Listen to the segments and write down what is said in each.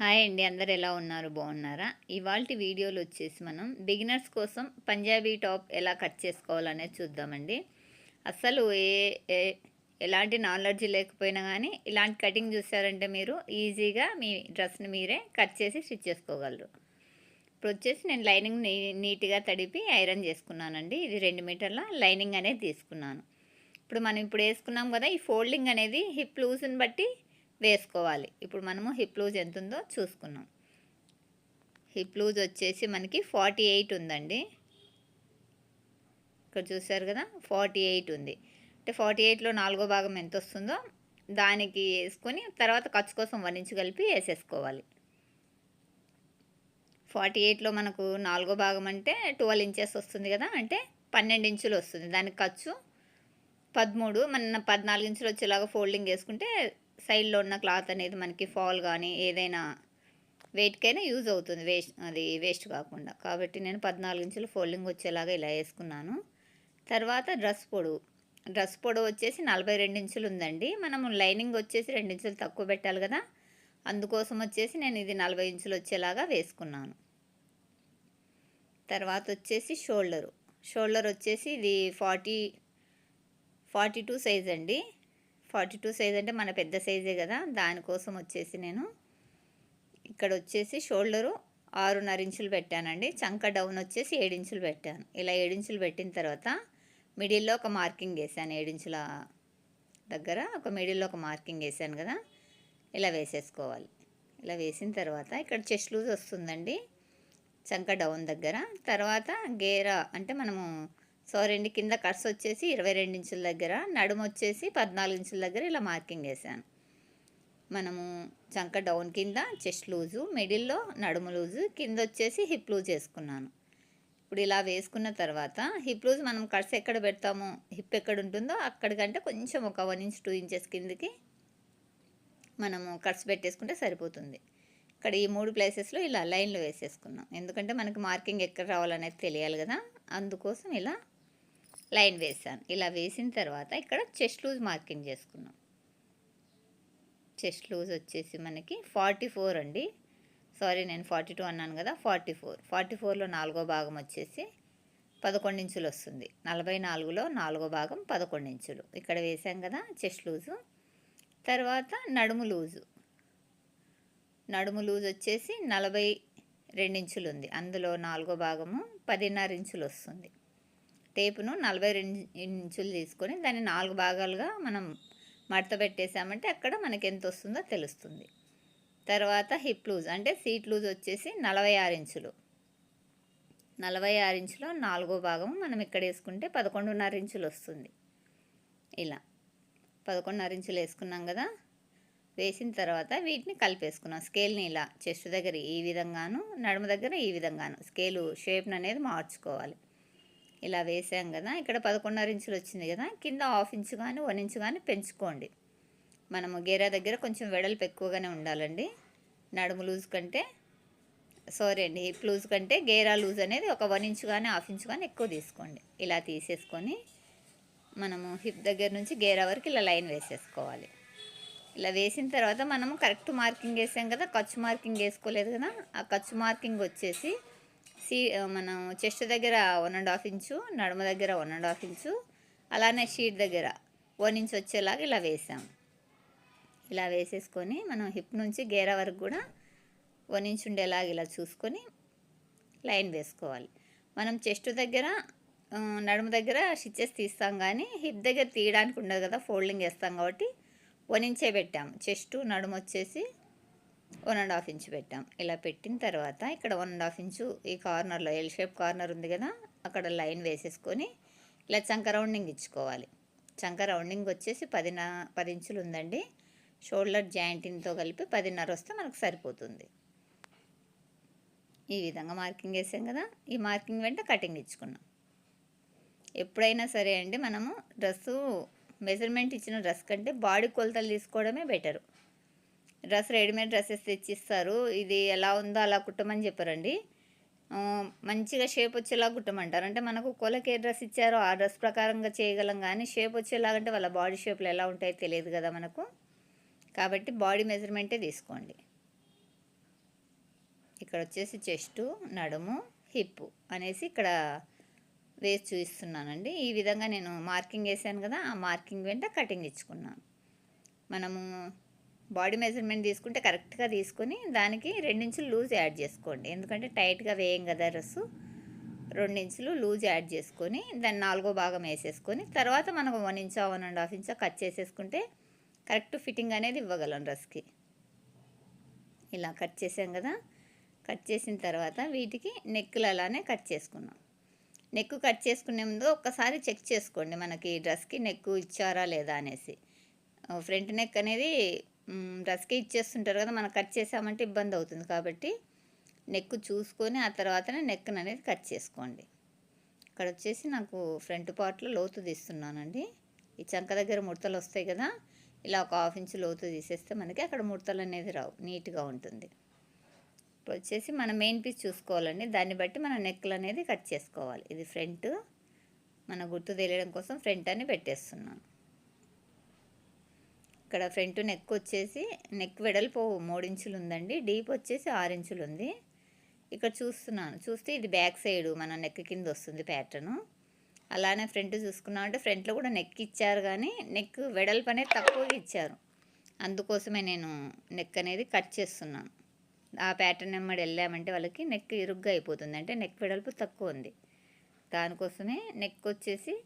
Hi అండి. అందరు ఎలా ఉన్నారు? బాగున్నారా? ఇవాళ వీడియోలు వచ్చేసి మనం బిగినర్స్ కోసం పంజాబీ టాప్ ఎలా కట్ చేసుకోవాలనేది చూద్దామండి. అసలు ఏ ఏ- ఎలాంటి నాలెడ్జ్ లేకపోయినా కానీ ఇలాంటి కటింగ్ చూసారంటే మీరు ఈజీగా మీ డ్రెస్ని మీరే కట్ చేసి స్టిచ్ చేసుకోగలరు. ఇప్పుడు వచ్చేసి నేను లైనింగ్ నీ నీట్గా తడిపి ఐరన్ చేసుకున్నానండి. ఇది రెండు మీటర్ల లైనింగ్ అనేది తీసుకున్నాను. ఇప్పుడు మనం ఇప్పుడు వేసుకున్నాం కదా ఈ ఫోల్డింగ్ అనేది హిప్ లూజ్ని బట్టి వేసుకోవాలి. ఇప్పుడు మనము హిప్ లూజ్ ఎంత ఉందో చూసుకున్నాం. హిప్ లూజ్ వచ్చేసి మనకి ఫార్టీ ఎయిట్ ఉందండి. ఇక్కడ చూసారు కదా? ఫార్టీ ఎయిట్ ఉంది. అంటే ఫార్టీ ఎయిట్లో నాలుగో భాగం ఎంత వస్తుందో దానికి వేసుకొని తర్వాత ఖర్చు కోసం వన్ ఇంచు కలిపి వేసేసుకోవాలి. ఫార్టీ ఎయిట్లో మనకు నాలుగో భాగం అంటే ట్వెల్వ్ ఇంచెస్ వస్తుంది కదా? అంటే పన్నెండు ఇంచులు వస్తుంది. దానికి ఖర్చు పదమూడు మన పద్నాలుగు ఇంచులు వచ్చేలాగా ఫోల్డింగ్ వేసుకుంటే సైడ్లో ఉన్న క్లాత్ అనేది మనకి ఫాల్ కానీ ఏదైనా వెయిట్కైనా యూజ్ అవుతుంది. వేస్ట్ అది వేస్ట్ కాకుండా. కాబట్టి నేను పద్నాలుగు ఇంచులు ఫోల్డింగ్ వచ్చేలాగా ఇలా వేసుకున్నాను. తర్వాత డ్రెస్ పొడవు. డ్రెస్ పొడవు వచ్చేసి నలభై రెండు ఇంచులు ఉందండి. మనము లైనింగ్ వచ్చేసి రెండు ఇంచులు తక్కువ పెట్టాలి కదా. అందుకోసం వచ్చేసి నేను ఇది నలభై ఇంచులు వచ్చేలాగా వేసుకున్నాను. తర్వాత వచ్చేసి షోల్డరు. షోల్డర్ వచ్చేసి ఇది ఫార్టీ ఫార్టీ టూ సైజ్ అండి. ఫార్టీ టూ సైజ్ అంటే మన పెద్ద సైజే కదా దానికోసం వచ్చేసి నేను ఇక్కడ వచ్చేసి షోల్డరు ఆరున్నర ఇంచులు పెట్టానండి. చంక డౌన్ వచ్చేసి ఏడించులు పెట్టాను. ఇలా ఏడించులు పెట్టిన తర్వాత మిడిల్లో ఒక మార్కింగ్ వేసాను. ఏడించుల దగ్గర ఒక మిడిల్లో ఒక మార్కింగ్ వేసాను కదా ఇలా వేసేసుకోవాలి. ఇలా వేసిన తర్వాత ఇక్కడ చెస్ట్ లూజ్ వస్తుందండి చంక డౌన్ దగ్గర. తర్వాత గేరా అంటే మనము సారీ అండి కింద కట్స్ వచ్చేసి ఇరవై రెండు ఇంచుల దగ్గర నడుము వచ్చేసి పద్నాలుగు ఇంచుల దగ్గర ఇలా మార్కింగ్ వేసాను. మనము చంక డౌన్ కింద చెస్ట్ లూజు మిడిల్లో నడుము లూజు కింద వచ్చేసి హిప్ లూజ్ వేసుకున్నాను. ఇప్పుడు ఇలా వేసుకున్న తర్వాత హిప్ లూజ్ మనం కట్స్ ఎక్కడ పెడతామో హిప్ ఎక్కడ ఉంటుందో అక్కడికంటే కొంచెం ఒక వన్ ఇంచ్ టూ ఇంచెస్ కిందకి మనము కట్స్ పెట్టేసుకుంటే సరిపోతుంది. ఇక్కడ ఈ మూడు ప్లేసెస్లో ఇలా లైన్లు వేసేసుకున్నాం. ఎందుకంటే మనకి మార్కింగ్ ఎక్కడ రావాలనేది తెలియాలి కదా అందుకోసం ఇలా లైన్ వేసాను ఇలా వేసిన తర్వాత ఇక్కడ చెస్ట్ లూజ్ మార్కింగ్ చేసుకున్నాం. చెస్ట్ లూజ్ వచ్చేసి మనకి ఫార్టీ ఫోర్ అండి. సారీ నేను ఫార్టీ టూ అన్నాను కదా ఫార్టీ ఫోర్. ఫార్టీ ఫోర్లో నాలుగో భాగం వచ్చేసి పదకొండు ఇంచులు వస్తుంది. నలభై నాలుగులో నాలుగో భాగం పదకొండు ఇంచులు. ఇక్కడ వేసాం కదా చెస్ట్ లూజు. తర్వాత నడుము లూజు. నడుము లూజ్ వచ్చేసి నలభై రెండించులు ఉంది. అందులో నాలుగో భాగము పదిన్నర ఇంచులు వస్తుంది. టేపును నలభై రెండు ఇంచులు తీసుకొని దాన్ని నాలుగు భాగాలుగా మనం మడత పెట్టేసామంటే అక్కడ మనకి ఎంత వస్తుందో తెలుస్తుంది. తర్వాత హిప్ లూజ్ అంటే సీట్ లూజ్ వచ్చేసి నలభై ఆరు ఇంచులు. నలభై ఆరు ఇంచులో నాలుగో భాగం మనం ఇక్కడ వేసుకుంటే పదకొండున్నర ఇంచులు వస్తుంది. ఇలా పదకొండున్నర ఇంచులు వేసుకున్నాం కదా. వేసిన తర్వాత వీటిని కలిపేసుకున్నాం. స్కేల్ని ఇలా చెస్ట్ దగ్గర ఈ విధంగాను నడుము దగ్గర ఈ విధంగాను. స్కేలు షేప్ని అనేది మార్చుకోవాలి. ఇలా వేసాం కదా ఇక్కడ పదకొండున్నర ఇంచులు వచ్చింది కదా కింద హాఫ్ ఇంచు కానీ వన్ ఇంచు కానీ పెంచుకోండి. మనము గేరా దగ్గర కొంచెం వెడల్పు ఎక్కువగానే ఉండాలండి. నడుము లూజ్ కంటే సారీ అండి హిప్ లూజ్ కంటే గేరా లూజ్ అనేది ఒక వన్ ఇంచు కానీ హాఫ్ ఇంచు కానీ ఎక్కువ తీసుకోండి. ఇలా తీసేసుకొని మనము హిప్ దగ్గర నుంచి గేరా వరకు ఇలా లైన్ వేసేసుకోవాలి. ఇలా వేసిన తర్వాత మనము కరెక్ట్ మార్కింగ్ వేసాం కదా ఖర్చు మార్కింగ్ వేసుకోలేదు కదా ఆ ఖర్చు మార్కింగ్ వచ్చేసి సీ మనం చెస్ట్ దగ్గర వన్ అండ్ హాఫ్ ఇంచు నడుమ దగ్గర వన్ అండ్ హాఫ్ ఇంచు అలానే షీట్ దగ్గర వన్ ఇంచ్ వచ్చేలాగా ఇలా వేసాం. ఇలా వేసేసుకొని మనం హిప్ నుంచి గేరా వరకు కూడా వన్ ఇంచ్ ఉండేలాగా ఇలా చూసుకొని లైన్ వేసుకోవాలి. మనం చెస్ట్ దగ్గర నడుము దగ్గర స్టిచ్చెస్ తీస్తాం కానీ హిప్ దగ్గర తీయడానికి ఉండదు కదా ఫోల్డింగ్ వేస్తాం కాబట్టి వన్ ఇంచే పెట్టాం. చెస్ట్ నడుము వచ్చేసి వన్ అండ్ హాఫ్ ఇంచ్ పెట్టాం. ఇలా పెట్టిన తర్వాత ఇక్కడ వన్ అండ్ హాఫ్ ఇంచు ఈ కార్నర్లో ఎల్ షేప్ కార్నర్ ఉంది కదా అక్కడ లైన్ వేసేసుకొని ఇలా చంక రౌండింగ్ ఇచ్చుకోవాలి. చంక రౌండింగ్ వచ్చేసి పదిన పది ఇంచులు ఉందండి. షోల్డర్ జాయింటింగ్తో కలిపి పదిన్నర వస్తే మనకు సరిపోతుంది. ఈ విధంగా మార్కింగ్ వేసాం కదా ఈ మార్కింగ్ వెంట కటింగ్ ఇచ్చుకున్నాం. ఎప్పుడైనా సరే అండి మనము డ్రెస్సు మెజర్మెంట్ ఇచ్చిన డ్రెస్ కంటే బాడీ కొలతలు తీసుకోవడమే బెటరు. డ్రెస్ రెడీమేడ్ డ్రెస్సెస్ తెచ్చిస్తారు. ఇది ఎలా ఉందో అలా కుట్టమని చెప్పారండి. మంచిగా షేప్ వచ్చేలా కుట్టమంటారు. అంటే మనకు కొలకి ఏ డ్రెస్ ఇచ్చారో ఆ డ్రెస్ ప్రకారంగా చేయగలం కానీ షేప్ వచ్చేలాగంటే వాళ్ళ బాడీ షేప్లు ఎలా ఉంటాయో తెలియదు కదా మనకు. కాబట్టి బాడీ మెజర్మెంటే తీసుకోండి. ఇక్కడ వచ్చేసి చెస్టు నడుము హిప్ అనేసి ఇక్కడ వేసి చూపిస్తున్నానండి. ఈ విధంగా నేను మార్కింగ్ వేసాను కదా ఆ మార్కింగ్ వెంట కటింగ్ ఇచ్చుకున్నాను. మనము బాడీ మెజర్మెంట్ తీసుకుంటే కరెక్ట్గా తీసుకొని దానికి రెండించులు లూజ్ యాడ్ చేసుకోండి. ఎందుకంటే టైట్గా వేయం కదా డ్రెస్సు రెండించులు లూజ్ యాడ్ చేసుకొని దాన్ని నాలుగో భాగం వేసేసుకొని తర్వాత మనకు వన్ ఇంచా వన్ అండ్ హాఫ్ ఇంచా కట్ చేసేసుకుంటే కరెక్ట్ ఫిట్టింగ్ అనేది ఇవ్వగలం రస్కి. ఇలా కట్ చేసాం కదా. కట్ చేసిన తర్వాత వీటికి నెక్కులు అలానే కట్ చేసుకున్నాం. నెక్ కట్ చేసుకునే ముందు ఒక్కసారి చెక్ చేసుకోండి మనకి డ్రెస్కి నెక్ ఇచ్చారా లేదా అనేసి. ఫ్రంట్ నెక్ అనేది డ్రెస్కి ఇచ్చేస్తుంటారు కదా మనం కట్ చేసామంటే ఇబ్బంది అవుతుంది కాబట్టి నెక్ చూసుకొని ఆ తర్వాతనే నెక్ను అనేది కట్ చేసుకోండి. ఇక్కడ వచ్చేసి నాకు ఫ్రంట్ పార్ట్లో లోతు తీస్తున్నానండి. ఈ చంక దగ్గర ముడతలు వస్తాయి కదా ఇలా ఒక హాఫ్ ఇంచ్ లోతు తీసేస్తే మనకి అక్కడ ముడతలు అనేది రావు నీట్గా ఉంటుంది. ఇప్పుడు వచ్చేసి మన మెయిన్ పీస్ చూసుకోవాలండి. దాన్ని బట్టి మన నెక్లు అనేది కట్ చేసుకోవాలి. ఇది ఫ్రంట్ మన గుర్తు తెలియడం కోసం ఫ్రంట్ అని పెట్టేస్తున్నాను. ఇక్కడ ఫ్రంట్ నెక్ వచ్చేసి నెక్ వెడల్పు మూడించులు ఉందండి డీప్ వచ్చేసి ఆరు ఇంచులు ఉంది ఇక్కడ చూస్తున్నాను. చూస్తే ఇది బ్యాక్ సైడ్ మన నెక్ కింద వస్తుంది ప్యాటర్ను. అలానే ఫ్రంట్ చూసుకున్నాం అంటే ఫ్రంట్లో కూడా నెక్ ఇచ్చారు కానీ నెక్ వెడల్పు అనేది తక్కువగా ఇచ్చారు. అందుకోసమే నేను నెక్ అనేది కట్ చేస్తున్నాను. ఆ ప్యాటర్న్ నెమ్మడి వెళ్ళామంటే వాళ్ళకి నెక్ ఇరుగ్గా అయిపోతుంది. అంటే నెక్ వెడల్పు తక్కువ ఉంది. దానికోసమే నెక్ వచ్చేసి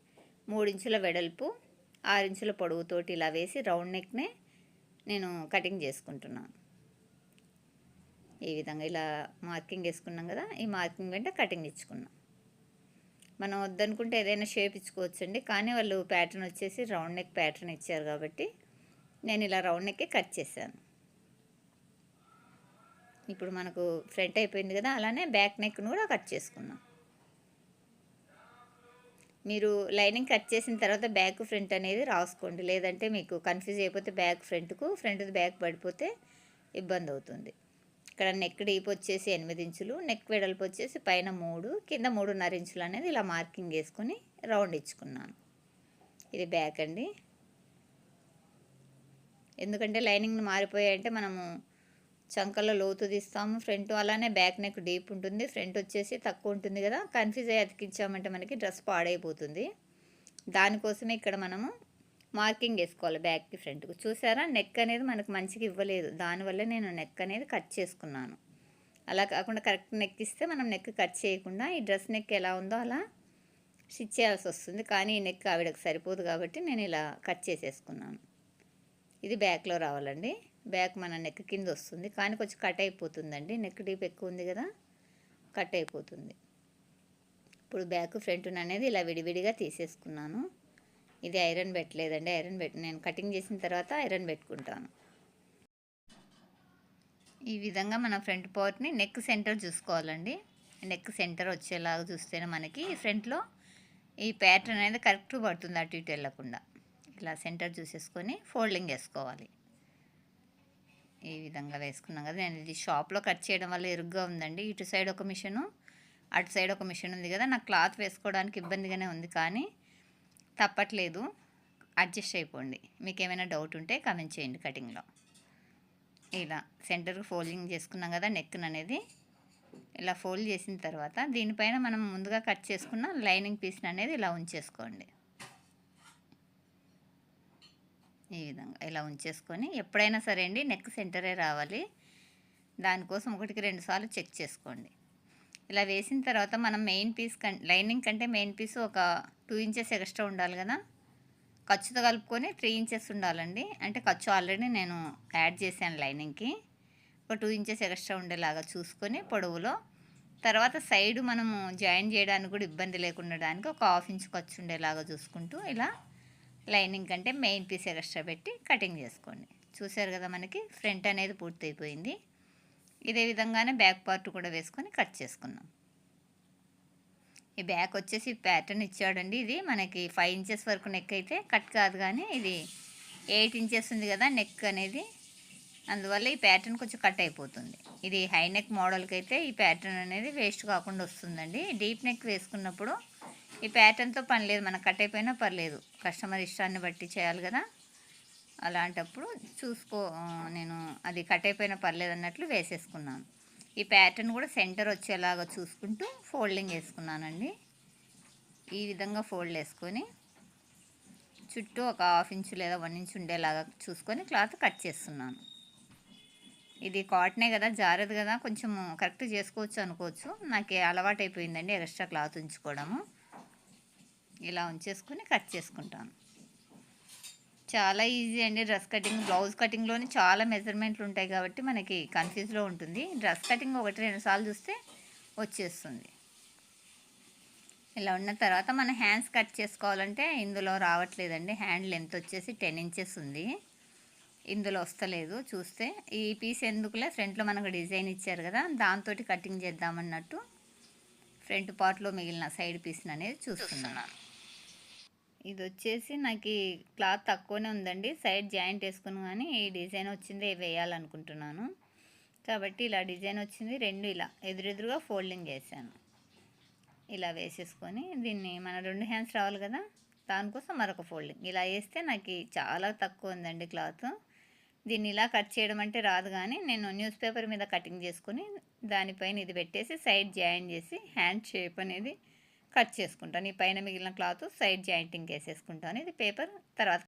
మూడించుల వెడల్పు ఆరు ఇంచుల పొడవుతోటి ఇలా వేసి రౌండ్ నెక్నే నేను కటింగ్ చేసుకుంటున్నాను ఈ విధంగా ఇలా మార్కింగ్ వేసుకున్నాం కదా ఈ మార్కింగ్ వెంట కటింగ్ ఇచ్చుకున్నాం. మనం వద్దనుకుంటే ఏదైనా షేప్ ఇచ్చుకోవచ్చండి కానీ వాళ్ళు ప్యాటర్న్ వచ్చేసి రౌండ్ నెక్ ప్యాటర్న్ ఇచ్చారు కాబట్టి నేను ఇలా రౌండ్ నెక్కే కట్ చేశాను. ఇప్పుడు మనకు ఫ్రంట్ అయిపోయింది కదా అలానే బ్యాక్ నెక్ను కూడా కట్ చేసుకున్నాం. మీరు లైనింగ్ కట్ చేసిన తర్వాత బ్యాక్ ఫ్రంట్ అనేది రాసుకోండి. లేదంటే మీకు కన్ఫ్యూజ్ అయిపోతే బ్యాక్ ఫ్రంట్కు ఫ్రంట్ బ్యాక్ పడిపోతే ఇబ్బంది అవుతుంది. ఇక్కడ నెక్ డీప్ వచ్చేసి ఎనిమిది ఇంచులు నెక్ వెడల్పు వచ్చేసి పైన మూడు కింద మూడున్నర ఇంచులు అనేది ఇలా మార్కింగ్ వేసుకొని రౌండ్ ఇచ్చుకున్నాను. ఇది బ్యాక్ అండి. ఎందుకంటే లైనింగ్ మారిపోయాయంటే మనము చంకలో లోతు తీస్తాము. ఫ్రంట్ అలానే బ్యాక్ నెక్ డీప్ ఉంటుంది. ఫ్రంట్ వచ్చేసి తక్కువ ఉంటుంది కదా. కన్ఫ్యూజ్ అయ్యి అతికించామంటే మనకి డ్రెస్ పాడైపోతుంది. దానికోసమే ఇక్కడ మనము మార్కింగ్ వేసుకోవాలి బ్యాక్కి ఫ్రంట్కి. చూసారా? నెక్ అనేది మనకు మంచిగా ఇవ్వలేదు. దానివల్ల నేను నెక్ అనేది కట్ చేసుకున్నాను. అలా కాకుండా కరెక్ట్ నెక్ ఇస్తే మనం నెక్ కట్ చేయకుండా ఈ డ్రెస్ నెక్ ఎలా ఉందో అలా స్టిచ్ చేయాల్సి వస్తుంది. కానీ ఈ నెక్ ఆవిడకి సరిపోదు కాబట్టి నేను ఇలా కట్ చేసేసుకున్నాను. ఇది బ్యాక్లో రావాలండి. బ్యాక్ మన నెక్ కింద వస్తుంది. కానీ కొంచెం కట్ అయిపోతుందండి. నెక్ డీప్ ఎక్కువ ఉంది కదా కట్ అయిపోతుంది. ఇప్పుడు బ్యాక్ ఫ్రంట్ అనేది ఇలా విడివిడిగా తీసేసుకున్నాను. ఇది ఐరన్ పెట్టలేదండి. ఐరన్ పెట్ నేను కటింగ్ చేసిన తర్వాత ఐరన్ పెట్టుకుంటాను. ఈ విధంగా మన ఫ్రంట్ పార్ట్ని నెక్ సెంటర్ చూసుకోవాలండి. నెక్ సెంటర్ వచ్చేలాగా చూస్తేనే మనకి ఫ్రంట్లో ఈ ప్యాటర్న్ అనేది కరెక్ట్ పడుతుంది. అటు ఇటు వెళ్ళకుండా. ఇలా సెంటర్ చూసేసుకొని ఫోల్డింగ్ వేసుకోవాలి ఈ విధంగా వేసుకున్నాం కదా. నేను ఇది షాప్లో కట్ చేయడం వల్ల ఇరుగ్గా ఉందండి. ఇటు సైడ్ ఒక మిషను అటు సైడ్ ఒక మిషన్ ఉంది కదా. నాకు క్లాత్ వేసుకోవడానికి ఇబ్బందిగానే ఉంది కానీ తప్పట్లేదు. అడ్జస్ట్ అయిపోండి. మీకు ఏమైనా డౌట్ ఉంటే కమెంట్ చేయండి కటింగ్లో. ఇలా సెంటర్కి ఫోల్డింగ్ చేసుకున్నాం కదా నెక్ అనేది. ఇలా ఫోల్డ్ చేసిన తర్వాత దీనిపైన మనం ముందుగా కట్ చేసుకున్న లైనింగ్ పీస్ అనేది ఇలా ఉంచేసుకోండి. ఈ విధంగా ఇలా ఉంచేసుకొని ఎప్పుడైనా సరే అండి నెక్ సెంటరే రావాలి. దానికోసం ఒకటికి రెండు సార్లు చెక్ చేసుకోండి. ఇలా వేసిన తర్వాత మనం మెయిన్ పీస్ కం లైనింగ్ కంటే మెయిన్ పీస్ ఒక టూ ఇంచెస్ ఎక్స్ట్రా ఉండాలి కదా. ఖర్చుతో కలుపుకొని త్రీ ఇంచెస్ ఉండాలండి. అంటే ఖర్చు ఆల్రెడీ నేను యాడ్ చేశాను లైనింగ్కి. ఒక టూ ఇంచెస్ ఎక్స్ట్రా ఉండేలాగా చూసుకొని పొడవులో. తర్వాత సైడ్ మనము జాయిన్ చేయడానికి కూడా ఇబ్బంది లేకుండా ఒక హాఫ్ ఇంచ్ ఖర్చు ఉండేలాగా చూసుకుంటూ ఇలా లైనింగ్ కంటే మెయిన్ పీస్ ఎక్స్ట్రా పెట్టి కటింగ్ చేసుకోండి. చూసారు కదా మనకి ఫ్రంట్ అనేది పూర్తయిపోయింది. ఇదే విధంగానే బ్యాక్ పార్ట్ కూడా వేసుకొని కట్ చేసుకున్నాం ఈ బ్యాక్ వచ్చేసి ప్యాటర్న్ ఇచ్చాడండి ఇది. మనకి ఫైవ్ ఇంచెస్ వరకు నెక్ అయితే కట్ కాదు కానీ ఇది ఎయిట్ ఇంచెస్ ఉంది కదా నెక్ అనేది. అందువల్ల ఈ ప్యాటర్న్ కొంచెం కట్ అయిపోతుంది. ఇది హై నెక్ మోడల్కి అయితే ఈ ప్యాటర్న్ అనేది వేస్ట్ కాకుండా వస్తుందండి. డీప్ నెక్ వేసుకున్నప్పుడు ఈ ప్యాటర్న్తో పని లేదు మనకు కట్ అయిపోయినా పర్లేదు. కస్టమర్ ఇష్టాన్ని బట్టి చేయాలి కదా. అలాంటప్పుడు చూసుకో నేను అది కట్ అయిపోయినా పర్లేదు అన్నట్లు వేసేసుకున్నాను. ఈ ప్యాటర్న్ కూడా సెంటర్ వచ్చేలాగా చూసుకుంటూ ఫోల్డింగ్ వేసుకున్నానండి. ఈ విధంగా ఫోల్డ్ వేసుకొని చుట్టూ ఒక హాఫ్ ఇంచు లేదా వన్ ఇంచు ఉండేలాగా చూసుకొని క్లాత్ కట్ చేస్తున్నాను. ఇది కాటనే కదా జారదు కదా కొంచెం కరెక్ట్ చేసుకోవచ్చు అనుకోవచ్చు. నాకు అలవాటు అయిపోయిందండి ఎక్స్ట్రా క్లాత్ ఉంచుకోవడము. ఇలా ఉంచేసుకొని కట్ చేసుకుంటాను. చాలా ఈజీ అండి డ్రెస్ కటింగ్. బ్లౌజ్ కటింగ్లోనే చాలా మెజర్మెంట్లు ఉంటాయి కాబట్టి మనకి కన్ఫ్యూజ్లో ఉంటుంది. డ్రెస్ కటింగ్ ఒకటి రెండు సార్లు చూస్తే వచ్చేస్తుంది. ఇలా ఉన్న తర్వాత మన హ్యాండ్స్ కట్ చేసుకోవాలంటే ఇందులో రావట్లేదండి. హ్యాండ్ లెంత్ వచ్చేసి టెన్ ఇంచెస్ ఉంది. ఇందులో వస్తలేదు. చూస్తే ఈ పీస్ ఎందుకులే? ఫ్రంట్లో మనకు డిజైన్ ఇచ్చారు కదా దాంతో కటింగ్ చేద్దామన్నట్టు ఫ్రంట్ పార్ట్లో మిగిలిన సైడ్ పీస్ని అనేది చూస్తున్నాను. ఇది వచ్చేసి నాకు క్లాత్ తక్కువనే ఉందండి. సైడ్ జాయింట్ వేసుకుని కానీ ఈ డిజైన్ వచ్చింది వేయాలనుకుంటున్నాను. కాబట్టి ఇలా డిజైన్ వచ్చింది. రెండు ఇలా ఎదురెదురుగా ఫోల్డింగ్ చేశాను ఇలా వేసేసుకొని దీన్ని మన రెండు హ్యాండ్స్ రావాలి కదా దానికోసం మరొక ఫోల్డింగ్. ఇలా వేస్తే నాకు చాలా తక్కువ ఉందండి క్లాత్. దీన్ని ఇలా కట్ చేయడం అంటే రాదు కానీ నేను న్యూస్ పేపర్ మీద కటింగ్ చేసుకొని దానిపైన ఇది పెట్టేసి సైడ్ జాయిన్ చేసి హ్యాండ్ షేప్ అనేది కట్ చేసుకుంటాను ఈ పైన మిగిలిన క్లాత్ సైడ్ జాయింటింగ్ వేసేసుకుంటాను ఇది పేపర్ తర్వాత